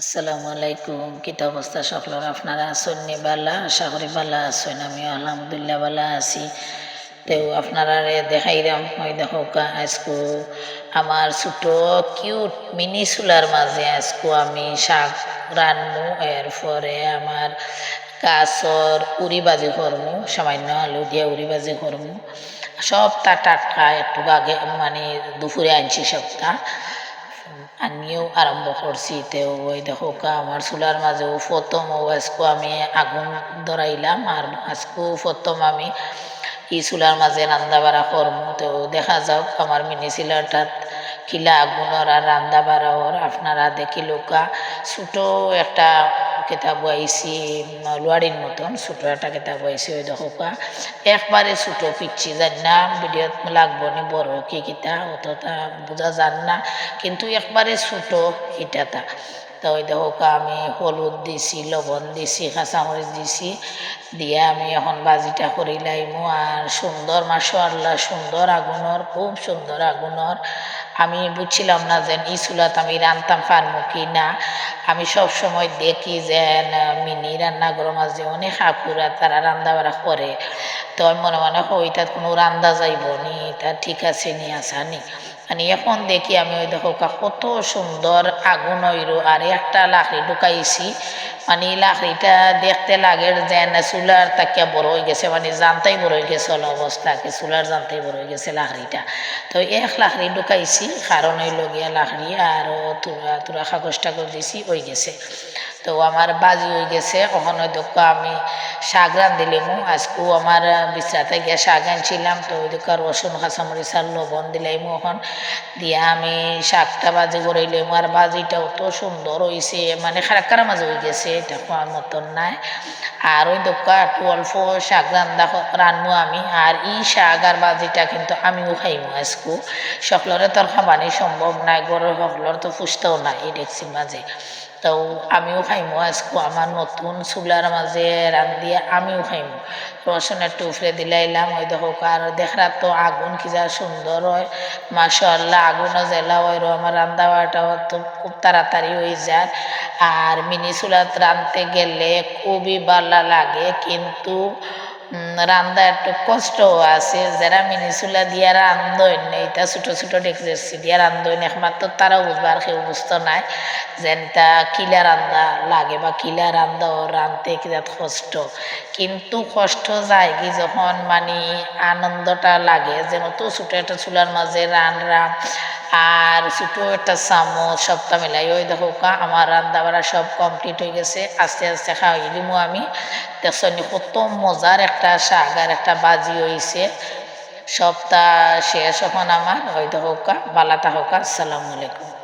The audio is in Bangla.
আসসালামু আলাইকুম। কিতা অবস্থা সকলের আপনারা আছেন নি? বালা আশা বালা আছেন। আমি আলহামদুলিল্লাহ বালা আছি। তেও আপনারা দেখাইলাম। ওই দেখো আজকু আমার ছোট কিউট মিনি চুলার মাঝে আজকু আমি শাক রান্নু। এরপরে আমার গাছর উড়ি বাজি করমু, সামান্য আলু দিয়ে উড়ি বাজি করমু। সবটা টাটকা একটু আগে মানে দুপুরে আনছি সবটা। আমিও আরম্ভ করছি তেও ওই দেখো আমার চুলার মাঝেও প্রথম ও আজকো আমি আগুন ধরাইলাম আর আজকো প্রথম আমি ই চুলার মাঝে রান্দা বাড়া করমু তো দেখা যাওক আমার মিনি চিলারটাত কিলা আগুনর আর রান্দা বাড়াওর আপনারা দেখি লোকা ছোটো একটা কিতাব আইসি লোয়ারির মতন, ছোটো একটা কেতাব আইসি ওই দেখো একবারে ছোটো পিচ্ছি, জানি না, ভিডিওত লাগবো নি, বড় কি কিতা অতটা বোঝা যান না, কিন্তু একবারে ছোটো এটাটা তো দেখো আমি হলুদ দিছি, লবণ দিছি, কাঁচামরিচ দিছি, দিয়ে আমি এখন বাজিটা করি লাইমু। আর সুন্দর মাশাআল্লাহ সুন্দর আগুনর খুব সুন্দর আগুনর আমি বুঝছিলাম না যে ই চুলাত আমি রান্তাম পারমু কি না। আমি সব সময় দেখি যে মিনি রান্নাঘর মাঝে অনেক হাকুরা তারা রান্না বাড়া করে তো আমি মনে মনে তার কোনো রান্দা যাইব নি? তা ঠিক আছে নি আসা নি? মানে এখন দেখি আমি ওই দেখো কত সুন্দর আগুন হইল। আর একটা লাকড়ি ঢুকাইছি। মানে লাকড়িটা দেখতে লাগে যে না চুলার তাকিয়া বড় হয়ে গেছে। মানে জানতাই বড় হয়ে গেছে অল অবস্থা কি চুলার জানতাই বড় হয়ে গেছে লাকড়িটা। তো এক লাকড়ি ঢুকাইছি, কারণ হইল গিয়া লাকড়ি আর তুরা তুরা কাগজ টাগজ দিছি, হয়ে গেছে। তো আমার বাজি হয়ে গেছে, কখনো দোক আমি শাক রাঁধিলিমু আজকেও আমার বিশ্রাতে গিয়ে শাক আনছিলাম, তো ওই দোকান রসুন, কাঁচামরিচ আর লবণ দিলাইমু এখন। দিয়া আমি শাকটা বাজি করে করাইলাম আর বাজিটাও তো সুন্দর হয়েছে মানে খারাপ মাঝে হয়ে গেছে, এটা খাওয়ার মতন নাই। আর ওই দোকা একটু অল্প শাক রান্দা রানবো আমি। আর ই শাক আর বাজিটা কিন্তু আমিও খাইমু আজকু। সকলরে তোর খাবানি সম্ভব নাই, গরুর সকলর তো ফুসতেও নাই, এই দেখছি মাঝে। তো আমিও খাইমু আজকু, আমার নতুন চুলার মাঝে রান্ধিয়ে আমিও খাইমু। রসুন একটু উফরে দিলাইলাম, ওই দেখো আর দেখরা তো আগুন কি যা সুন্দর হয়। মাশাল্লাহ আগুনও জেলা হয় আমার রান্না বাড়াটাও তো খুব তাড়াতাড়ি হয়ে যায়। আর মিনি চুলাত রাঁধতে গেলে খুবই ভালো লাগে কিন্তু রান্দা একটু কষ্ট আছে, যারা মিনি চুলা দিয়া রান্ধইন এটা ছোটো ছোটো ডেকরেসি দিয়া রান্ধইন একমাত্র তারাও বুঝবার কেউ বুঝতো নাই, যেন তা কিলা রান্দা লাগে বা কিলা রান্দা ও রাঁধতে কিনা কষ্ট। কিন্তু কষ্ট যায় কি যখন মানে আনন্দটা লাগে, যেন তো ছোটো একটা চুলার মাঝে রান রাম আর ছোটো একটা চামচ, সবটা মিলাই, ওই দেখো কা, আমার রান্না বাড়া সব কমপ্লিট হয়ে গেছে, আস্তে আস্তে খাওয়াই দিমু আমি। দেখছি কত মজার একটা আর একটা বাজি হয়েছে সপ্তাহ শেষ হন আমার, ওই দেখো কা বালাটা হোক, আসসালামু আলাইকুম।